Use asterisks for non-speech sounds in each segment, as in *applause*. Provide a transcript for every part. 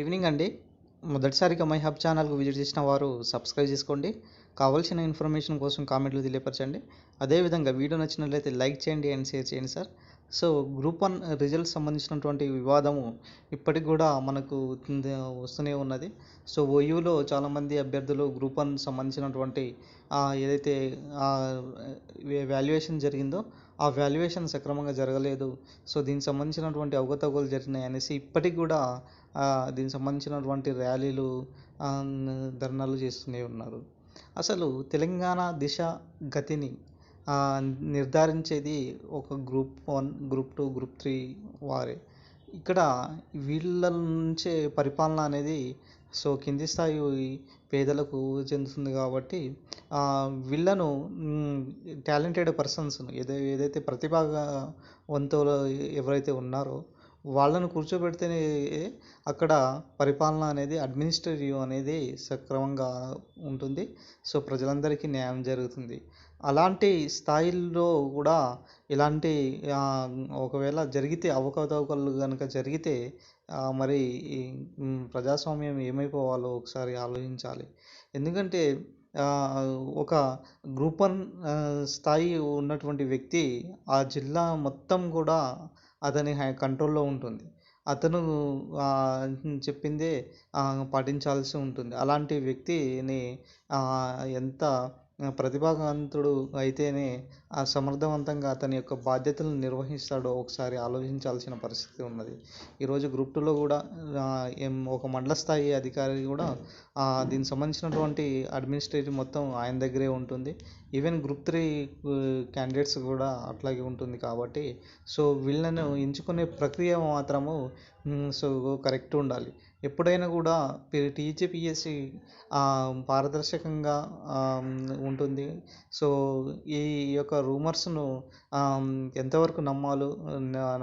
Evening అండి. మొదటిసారిగా my hub ఛానల్కు విజిట్ చేసిన వారు సబ్స్క్రైబ్ చేసుకోండి. కావాల్సిన ఇన్ఫర్మేషన్ కోసం కామెంట్లు తెలియపరచండి. అదేవిధంగా వీడియో నచ్చినట్లయితే లైక్ చేయండి అండ్ షేర్ చేయండి sir. So group one result సంబంధించినటువంటి వివాదము ఇప్పటికి కూడా మనకు వస్తూనే ఉన్నది. సో ఓయూలో చాలామంది అభ్యర్థులు గ్రూప్ వన్ సంబంధించినటువంటి ఏదైతే వాల్యుయేషన్ జరిగిందో ఆ వాల్యుయేషన్ సక్రమంగా జరగలేదు. సో దీనికి సంబంధించినటువంటి అవకతవకలు జరిగినాయి అనేసి ఇప్పటికి కూడా దీనికి సంబంధించినటువంటి ర్యాలీలు ధర్నాలు చేస్తూనే ఉన్నారు. అసలు తెలంగాణ దిశ గతిని నిర్ధారించేది ఒక group one group two group three వారే. ఇక్కడ వీళ్ళ నుంచే పరిపాలన అనేది సో కింది స్థాయి పేదలకు చెందుతుంది కాబట్టి ఆ, వీళ్ళను టాలెంటెడ్ పర్సన్స్ ఏదై ఏదైతే ప్రతిభావంతులు ఎవరైతే ఉన్నారో వాళ్ళను కూర్చోబెడితేనే అక్కడ పరిపాలన అనేది అడ్మినిస్ట్రేటివ్ అనేది సక్రమంగా ఉంటుంది. సో ప్రజలందరికీ న్యాయం జరుగుతుంది. అలాంటి స్థాయిల్లో కూడా ఇలాంటి ఒకవేళ జరిగితే అవకతవకలు కనుక జరిగితే మరి ప్రజాస్వామ్యం ఏమైపోవాలో ఒకసారి ఆలోచించాలి. ఎందుకంటే ఒక గ్రూప్ వన్ స్థాయి ఉన్నటువంటి వ్యక్తి ఆ జిల్లా మొత్తం కూడా అతని హ్యా- కంట్రోల్లో ఉంటుంది. అతను చెప్పిందే పాటించాల్సి ఉంటుంది. అలాంటి వ్యక్తిని ఎంత ప్రతిభావంతుడు అయితేనే ఆ సమర్థవంతంగా అతని యొక్క బాధ్యతలను నిర్వహిస్తాడో ఒకసారి ఆలోచించాల్సిన పరిస్థితి ఉన్నది. ఈరోజు గ్రూప్ టూలో కూడా ఏం ఒక మండల స్థాయి అధికారి కూడా దీనికి సంబంధించినటువంటి అడ్మినిస్ట్రేటివ్ మొత్తం ఆయన దగ్గరే ఉంటుంది. ఈవెన్ గ్రూప్ త్రీ క్యాండిడేట్స్ కూడా అట్లాగే ఉంటుంది కాబట్టి సో వీళ్ళను ఎంచుకునే ప్రక్రియ మాత్రము సో కరెక్ట్ ఉండాలి. ఎప్పుడైనా కూడా టీజీపీఎస్సి పారదర్శకంగా ఉంటుంది. సో ఈ యొక్క రూమర్స్ను ఎంతవరకు నమ్మాలో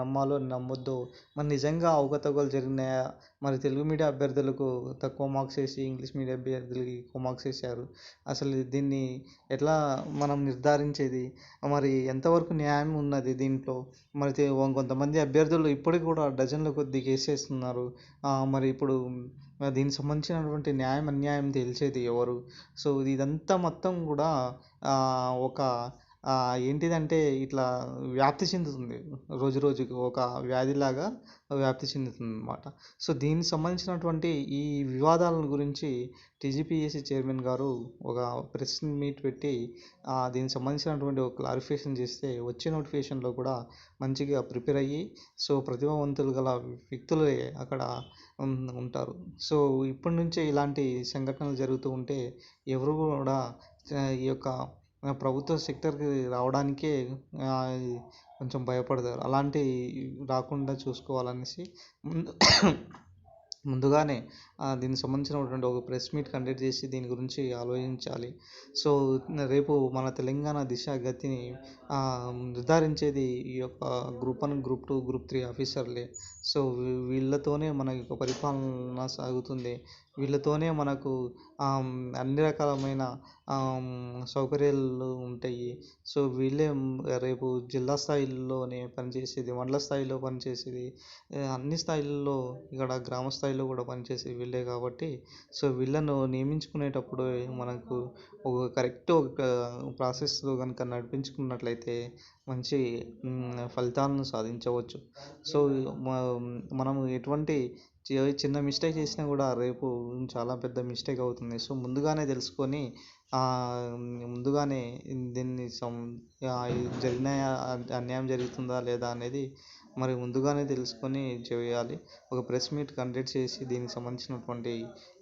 నమ్మాలో నమ్మొద్దు. మరి నిజంగా అవకతవకలు జరిగినాయా? మరి తెలుగు మీడియం అభ్యర్థులకు తక్కువ మార్క్స్ వేసి ఇంగ్లీష్ మీడియం అభ్యర్థులకి ఎక్కువ మార్క్స్ వేశారు. అసలు దీన్ని ఎట్లా మనం నిర్ధారించేది? మరి ఎంతవరకు న్యాయం ఉన్నది దీంట్లో? మరి కొంతమంది అభ్యర్థులు ఇప్పటికి కూడా డజన్ల కొద్ది కేసేస్తున్నారు. మరి ఇప్పుడు దీనికి సంబంధించినటువంటి న్యాయం అన్యాయం తెలిసేది ఎవరు? సో ఇదంతా మొత్తం కూడా ఒక ఏంటిదంటే ఇట్లా వ్యాప్తి చెందుతుంది. రోజు రోజుకి ఒక వ్యాధిలాగా వ్యాప్తి చెందుతుంది అనమాట సో దీనికి సంబంధించినటువంటి ఈ వివాదాల గురించి టీజీపీఎస్సీ చైర్మన్ గారు ఒక ప్రెస్ మీట్ పెట్టి దీనికి సంబంధించినటువంటి ఒక క్లారిఫికేషన్ చేస్తే వచ్చే నోటిఫికేషన్లో కూడా మంచిగా ప్రిపేర్ అయ్యి సో ప్రతిభావంతులు గల వ్యక్తులే అక్కడ ఉంటారు. సో ఇప్పటి నుంచే ఇలాంటి సంఘటనలు జరుగుతూ ఉంటే ఎవరు కూడా ఈ యొక్క ప్రభుత్వ సెక్టర్కి రావడానికే కొంచెం భయపడతారు. అలాంటి రాకుండా చూసుకోవాలనేసి ముందు *coughs* ముందుగానే దీనికి సంబంధించినటువంటి ఒక ప్రెస్ మీట్ కండక్ట్ చేసి దీని గురించి ఆలోచించాలి. సో రేపు మన తెలంగాణ దిశ గతిని నిర్ధారించేది ఈ యొక్క group one group two group three ఆఫీసర్లే. So వీళ్ళతోనే మన యొక్క పరిపాలన సాగుతుంది. వీళ్ళతోనే మనకు అన్ని రకాలమైన సౌకర్యాలు ఉంటాయి. సో వీళ్ళే రేపు జిల్లా స్థాయిలోనే పనిచేసేది మండల స్థాయిలో పనిచేసేది అన్ని స్థాయిల్లో ఇక్కడ గ్రామ స్థాయిలో కూడా పనిచేసేది వీళ్ళే కాబట్టి సో వీళ్ళను నియమించుకునేటప్పుడు మనకు ఒక కరెక్ట్ ఒక ప్రాసెస్లో కనుక నడిపించుకున్నట్లయితే మంచి ఫలితాలను సాధించవచ్చు. సో మనం మనము ఎటువంటి చిన్న మిస్టేక్ చేసినా కూడా రేపు చాలా పెద్ద మిస్టేక్ అవుతుంది. సో ముందుగానే తెలుసుకొని ముందుగానే దీన్ని సం జరిగిన అన్యాయం జరుగుతుందా లేదా అనేది మరి ముందుగానే తెలుసుకొని చేయాలి. ఒక ప్రెస్ మీట్ కండక్ట్ చేసి దీనికి సంబంధించినటువంటి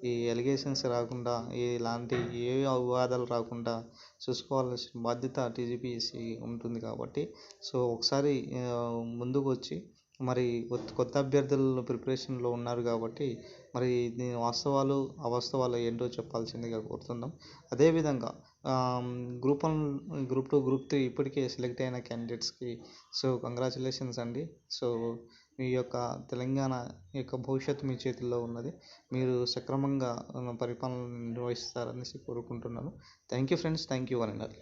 ఈ ఎలిగేషన్స్ రాకుండా ఇలాంటి ఏ వివాదాలు రాకుండా చూసుకోవాల్సిన బాధ్యత టీజీపీఎస్సీ ఉంటుంది కాబట్టి సో ఒకసారి ముందుకు వచ్చి మరి కొత్త కొత్త అభ్యర్థులు ప్రిపరేషన్లో ఉన్నారు కాబట్టి మరి దీని వాస్తవాలు అవాస్తవాలు ఏంటో చెప్పాల్సిందిగా కోరుతున్నాం. అదేవిధంగా group one group two group three ఇప్పటికే సెలెక్ట్ అయిన క్యాండిడేట్స్కి సో కంగ్రాచులేషన్స్ అండి. సో మీ యొక్క తెలంగాణ యొక్క భవిష్యత్తు మీ చేతుల్లో ఉన్నది. మీరు సక్రమంగా పరిపాలన నిర్వహిస్తారనేసి కోరుకుంటున్నాను. Thank you friends thank you one and all